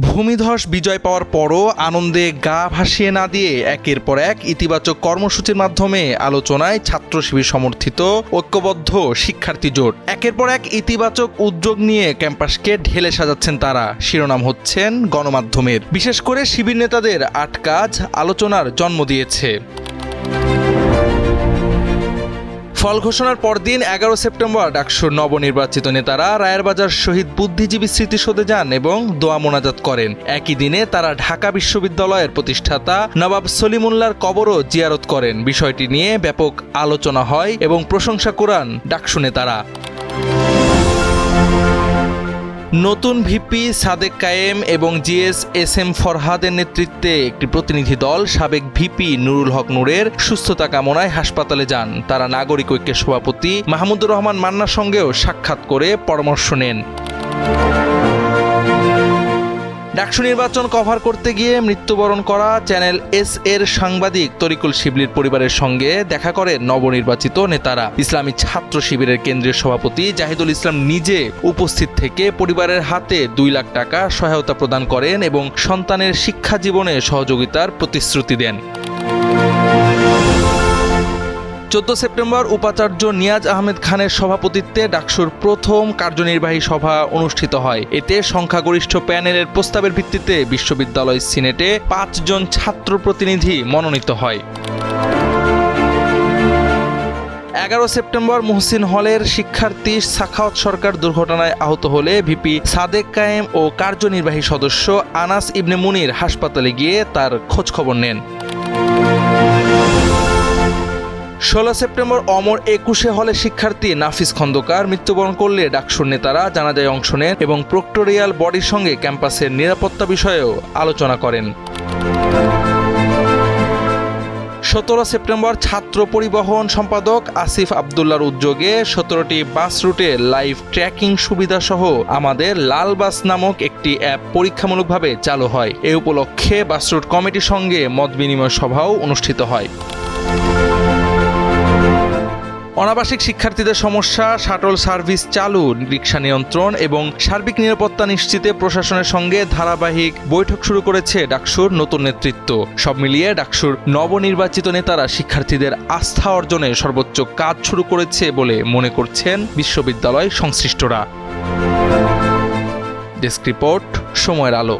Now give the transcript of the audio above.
ভূমিধস বিজয় পাওয়ার পরও আনন্দে গা ভাসিয়ে না দিয়ে একের পর এক ইতিবাচক কর্মসূচির মাধ্যমে আলোচনায় ছাত্র শিবির সমর্থিত ঐক্যবদ্ধ শিক্ষার্থী জোট। একের পর এক ইতিবাচক উদ্যোগ নিয়ে ক্যাম্পাসকে ঢেলে সাজাচ্ছেন তারা। শিরোনাম হচ্ছেন গণমাধ্যমের। বিশেষ করে শিবির নেতাদের আট কাজ আলোচনার জন্ম দিয়েছে। ফল ঘোষণার পরদিন এগারো সেপ্টেম্বর ডাকসুর নবনির্বাচিত নেতারা রায়েরবাজার শহীদ বুদ্ধিজীবী স্মৃতিসৌধে যান এবং দোয়া মোনাজাত করেন। একই দিনে তারা ঢাকা বিশ্ববিদ্যালয়ের প্রতিষ্ঠাতা নবাব সলিমুল্লার কবরও জিয়ারত করেন। বিষয়টি নিয়ে ব্যাপক আলোচনা হয় এবং প্রশংসা কোরআন ডাকসু নেতারা। নতুন ভিপি, সাদেক কায়েম এবং জিএস এস এম ফরহাদের নেতৃত্বে একটি প্রতিনিধি দল, সাবেক ভিপি নুরুল হক নূরের সুস্থতা কামনায় হাসপাতালে যান। তারা নাগরিক ঐক্যের সভাপতি মাহমুদুর রহমান মান্নার সঙ্গেও সাক্ষাৎ করে পরামর্শ নেন। ডাকসু নির্বাচন কভার করতে গিয়ে মৃত্যুবরণ করা চ্যানেল এস এর সাংবাদিক তরিকুল শিবলির পরিবারের সঙ্গে দেখা করে নবনির্বাচিত নেতারা। ইসলামী ছাত্র শিবিরের কেন্দ্রীয় সভাপতি জাহিদুল ইসলাম নিজে উপস্থিত থেকে পরিবারের হাতে দুই লাখ টাকা সহায়তা প্রদান করেন এবং সন্তানের শিক্ষা জীবনে সহযোগিতার প্রতিশ্রুতি দেন। চোদ্দ সেপ্টেম্বর উপাচার্য নিয়াজ আহমেদ খানের সভাপতিত্বে ডাকসুর প্রথম কার্যনির্বাহী সভা অনুষ্ঠিত হয়। এতে সংখ্যাগরিষ্ঠ প্যানেলের প্রস্তাবের ভিত্তিতে বিশ্ববিদ্যালয় সিনেটে পাঁচজন ছাত্র প্রতিনিধি মনোনীত হয়। এগারো সেপ্টেম্বর মুহসিন হলের শিক্ষার্থী সাখাওয়াত সরকার দুর্ঘটনায় আহত হলে ভিপি সাদেক কায়েম ও কার্যনির্বাহী সদস্য আনাস ইবনে মুনির হাসপাতালে গিয়ে তার খোঁজখবর নেন। ষোলো সেপ্টেম্বর অমর একুশে হলে শিক্ষার্থী নাফিস খন্দকার মৃত্যুবরণ করলে ডাকসুর নেতারা জানাজায় অংশ নেন এবং প্রক্টোরিয়াল বডির সঙ্গে ক্যাম্পাসের নিরাপত্তা বিষয়েও আলোচনা করেন। সতেরো সেপ্টেম্বর ছাত্র পরিবহন সম্পাদক আসিফ আবদুল্লার উদ্যোগে সতেরোটি বাস রুটে লাইভ ট্র্যাকিং সুবিধা সহ আমাদের লাল বাস নামক একটি অ্যাপ পরীক্ষামূলকভাবে চালু হয়। এ উপলক্ষে বাস রুট কমিটির সঙ্গে মত বিনিময় সভাও অনুষ্ঠিত হয়। অনাবাসিক শিক্ষার্থীদের সমস্যা, শাটল সার্ভিস চালু রিক্সা নিয়ন্ত্রণ এবং সার্বিক নিরাপত্তা নিশ্চিতে প্রশাসনের সঙ্গে ধারাবাহিক বৈঠক শুরু করেছে ডাকসুর নতুন নেতৃত্ব। সব মিলিয়ে ডাকসুর নবনির্বাচিত নেতারা শিক্ষার্থীদের আস্থা অর্জনে সর্বোচ্চ কাজ শুরু করেছে বলে মনে করছেন বিশ্ববিদ্যালয় সংশ্লিষ্টরা। ডেস্ক রিপোর্ট, সময়ের আলো।